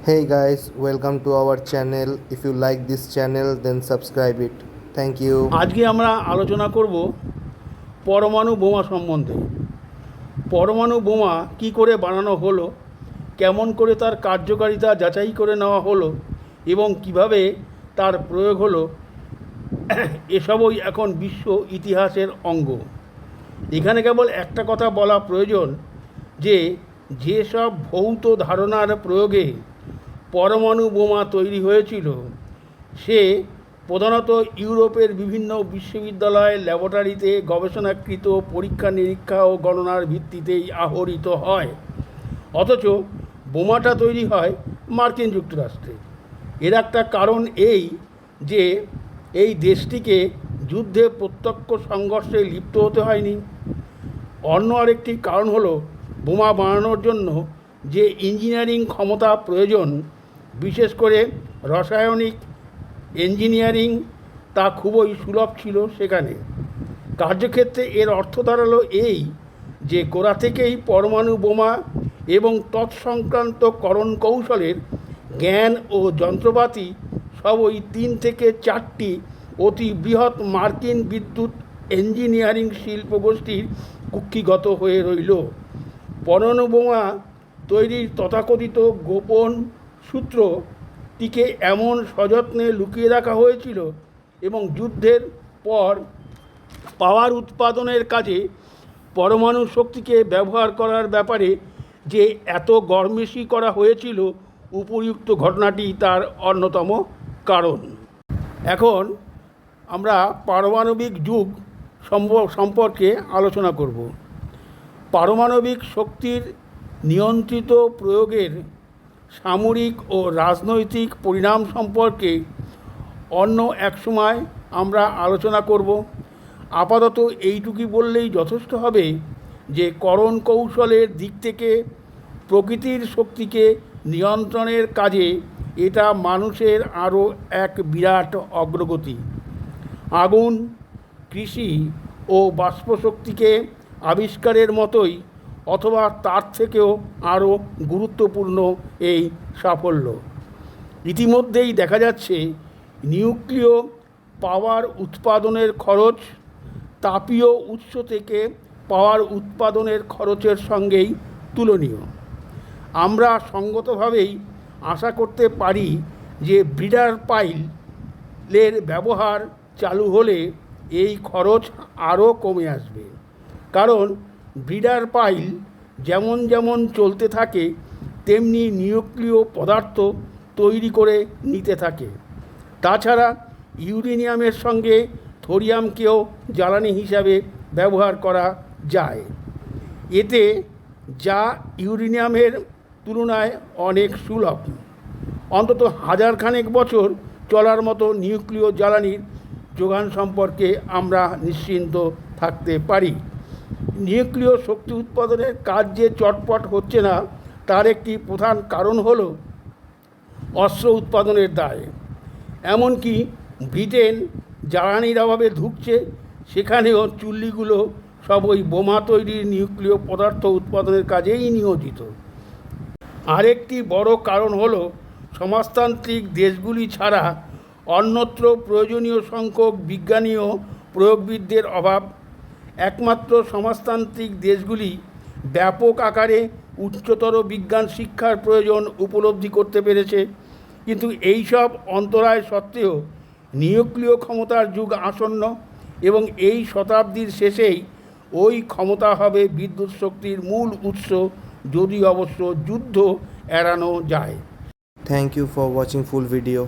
Hey guys, welcome to our channel. If you like this channel, then subscribe it. Thank you. আজকে আমরা আলোচনা করব পরমাণু বোমা সম্বন্ধে পরমাণু বোমা কি করে বানানো হলো কেমন করে তার কার্যকারিতা যাচাই করে নেওয়া হলো এবং কীভাবে তার প্রয়োগ হলো এসবই এখন বিশ্ব ইতিহাসের অঙ্গ এখানে কেবল একটা কথা বলা প্রয়োজন যে যেসব ভৌত ধারণার প্রয়োগে পরমাণু বোমা তৈরি হয়েছিল। সে প্রধানত ইউরোপের বিভিন্ন বিশ্ববিদ্যালয় ল্যাবরেটরিতে গবেষণাকৃত পরীক্ষা, নিরীক্ষা ও গণনার ভিত্তিতেই আহরিত হয়। অথচ বোমাটা তৈরি হয় মার্কিন যুক্তরাষ্ট্রে। এর একটা কারণ এই যে এই দেশটিকে যুদ্ধে প্রত্যক্ষ সংঘর্ষে লিপ্ত হতে হয়নি। অন্য আরেকটি কারণ হলো বোমা বানানোর জন্য যে ইঞ্জিনিয়ারিং ক্ষমতা প্রয়োজন বিশেষ করে রাসায়নিক ইঞ্জিনিয়ারিং তা খুবই সুলভ ছিল সেখানে। কার্যক্ষেত্রে এর অর্থ দাঁড়াল এই যে গোড়া থেকেই পরমাণু বোমা এবং তৎসংক্রান্ত করণ কৌশলের জ্ঞান ও যন্ত্রপাতি সব ওই তিন থেকে চারটি অতি বৃহৎ মার্কিন বিদ্যুৎ ইঞ্জিনিয়ারিং শিল্প গোষ্ঠীর কুক্ষিগত হয়ে রইল। পরমাণু বোমা তৈরির তথাকথিত গোপন সূত্রটিকে এমন সযত্নে লুকিয়ে রাখা হয়েছিল এবং যুদ্ধের পর পাওয়ার উৎপাদনের কাজে পরমাণু শক্তিকে ব্যবহার করার ব্যাপারে যে এত গরমেশি করা হয়েছিল উপযুক্ত ঘটনাটি তার অন্যতম কারণ। এখন আমরা পারমাণবিক যুগ সম্পর্কে আলোচনা করব। পারমাণবিক শক্তির নিয়ন্ত্রিত প্রয়োগের সামরিক ও রাজনৈতিক পরিণাম সম্পর্কে অন্য এক সময় আমরা আলোচনা করব। আপাতত এইটুকুই বললেই যথেষ্ট হবে যে করণ কৌশলের দিক থেকে প্রকৃতির শক্তিকে নিয়ন্ত্রণের কাজে এটা মানুষের আরও এক বিরাট অগ্রগতি। আগুন, কৃষি ও বাষ্পশক্তিকে আবিষ্কারের মতোই অথবা তার থেকেও আরও গুরুত্বপূর্ণ এই সাফল্য। ইতিমধ্যেই দেখা যাচ্ছে, নিউক্লিয় পাওয়ার উৎপাদনের খরচ, তাপীয় উৎস থেকে পাওয়ার উৎপাদনের খরচের সঙ্গেই তুলনীয়। আমরা সঙ্গতভাবেই আশা করতে পারি যে ব্রিডার পাইলের ব্যবহার চালু হলে এই খরচ আরও কমে আসবে। কারণ ব্রিডার পাইল যেমন যেমন চলতে থাকে, তেমনি নিউক্লিয় পদার্থ তৈরি করে নিতে থাকে। তাছাড়া ইউরেনিয়ামের সঙ্গে থোরিয়ামকেও জ্বালানি হিসাবে ব্যবহার করা যায়। এতে যা ইউরেনিয়ামের তুলনায় অনেক সুলভ। অন্তত হাজারখানেক বছর চলার মতো নিউক্লিয় জ্বালানির যোগান সম্পর্কে আমরা নিশ্চিন্ত থাকতে পারি। নিউক্লিয় শক্তি উৎপাদনের কাজ যে চটপট হচ্ছে না, তার একটি প্রধান কারণ হল অস্ত্র উৎপাদনের দায়। এমনকি ব্রিটেন জ্বালানির অভাবে ধুঁকছে, সেখানেও চুল্লিগুলো সব ওই বোমা তৈরির নিউক্লিয় পদার্থ উৎপাদনের কাজেই নিয়োজিত। আরেকটি বড় কারণ হল সমাজতান্ত্রিক দেশগুলি ছাড়া অন্যত্র প্রয়োজনীয় সংখ্যক বিজ্ঞানীয় প্রয়োগবিদদের অভাব একমাত্র সমাজতান্ত্রিক দেশগুলি ব্যাপক আকারে উচ্চতর বিজ্ঞান শিক্ষার প্রয়োজন উপলব্ধি করতে পেরেছে কিন্তু এই সব অন্তরায় সত্ত্বেও নিউক্লিয় ক্ষমতার যুগ আসন্ন এবং এই শতাব্দীর শেষেই ওই ক্ষমতা হবে বিদ্যুৎ শক্তির মূল উৎস যদি অবশ্য যুদ্ধ এড়ানো যায় thank you for watching full video.